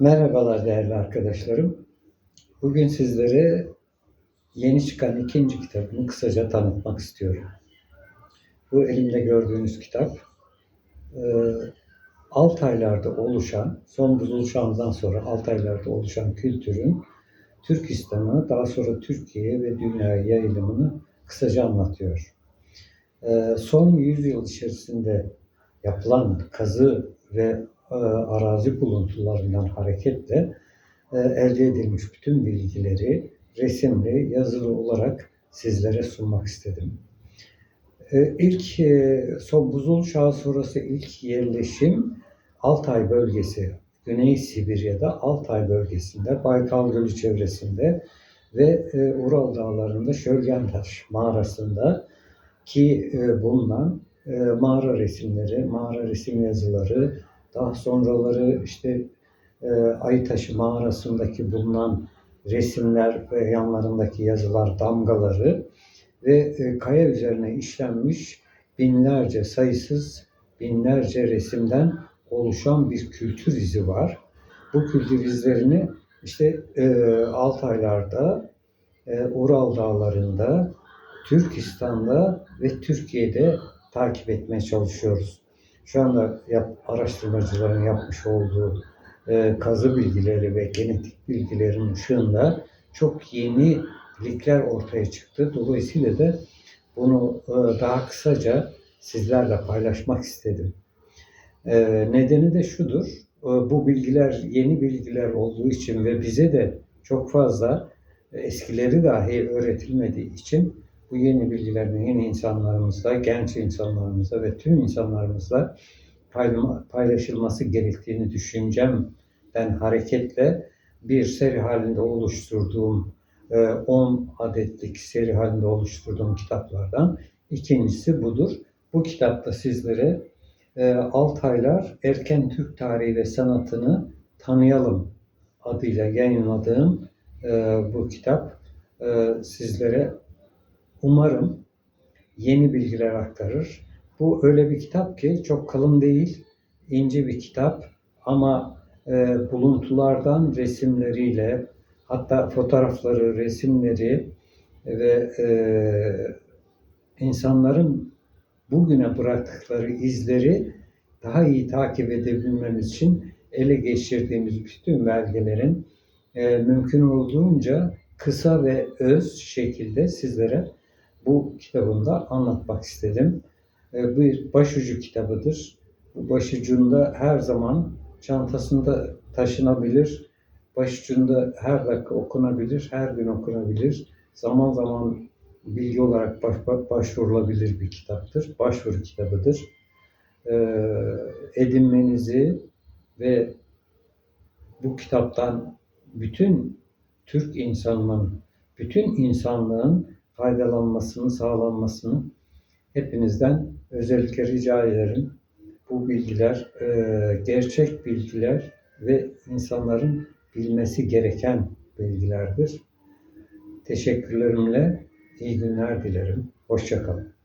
Merhabalar değerli arkadaşlarım. Bugün sizlere yeni çıkan ikinci kitabımı kısaca tanıtmak istiyorum. Bu elimde gördüğünüz kitap e, Altaylar'da oluşan, son buluşandan sonra Altaylar'da oluşan kültürün Türkistan'a daha sonra Türkiye'ye ve dünyaya yayılımını kısaca anlatıyor. E, Son 100 yıl içerisinde yapılan kazı ve arazi buluntularından hareketle e, elde edilmiş bütün bilgileri resimli, yazılı olarak sizlere sunmak istedim. E, İlk e, son buzul çağı sonrası ilk yerleşim Altay bölgesi, Güney Sibirya'da Altay bölgesinde, Baykal Gölü çevresinde ve e, Ural Dağları'nda Şölgentaş mağarasında ki e, bulunan e, mağara resimleri, mağara resim yazıları, daha sonraları işte e, Aytaşı mağarasındaki bulunan resimler ve yanlarındaki yazılar, damgaları ve e, kaya üzerine işlenmiş binlerce sayısız binlerce resimden oluşan bir kültür izi var. Bu kültür izlerini işte e, Altaylar'da, e, Ural Dağları'nda, Türkistan'da ve Türkiye'de takip etmeye çalışıyoruz. Şu anda yap, araştırmacıların yapmış olduğu e, kazı bilgileri ve genetik bilgilerin ışığında çok yenilikler ortaya çıktı. Dolayısıyla da bunu e, daha kısaca sizlerle paylaşmak istedim. E, nedeni de şudur, e, bu bilgiler yeni bilgiler olduğu için ve bize de çok fazla eskileri dahi öğretilmediği için bu yeni bilgilerin yeni insanlarımızla, genç insanlarımızla ve tüm insanlarımızla paylaşılması gerektiğini düşüncemden hareketle bir seri halinde oluşturduğum 10 adetlik seri halinde oluşturduğum kitaplardan ikincisi budur. Bu kitapta sizlere Altaylar Erken Türk Tarihi ve Sanatını Tanıyalım adıyla yayınladığım bu kitap sizlere umarım yeni bilgiler aktarır. Bu öyle bir kitap ki çok kalın değil, ince bir kitap ama e, buluntulardan resimleriyle hatta fotoğrafları, resimleri ve e, insanların bugüne bıraktıkları izleri daha iyi takip edebilmemiz için ele geçirdiğimiz bütün belgelerin e, mümkün olduğunca kısa ve öz şekilde sizlere bu kitabımda anlatmak istedim. E, bir başucu kitabıdır. Bu başucunda her zaman çantasında taşınabilir, başucunda her dakika okunabilir, her gün okunabilir. Zaman zaman bilgi olarak baş, başvurulabilir bir kitaptır. Başvuru kitabıdır. Ee, edinmenizi ve bu kitaptan bütün Türk insanının, bütün insanlığın faydalanmasını, sağlanmasını hepinizden özellikle rica ederim. Bu bilgiler e, gerçek bilgiler ve insanların bilmesi gereken bilgilerdir. Teşekkürlerimle iyi günler dilerim. Hoşçakalın.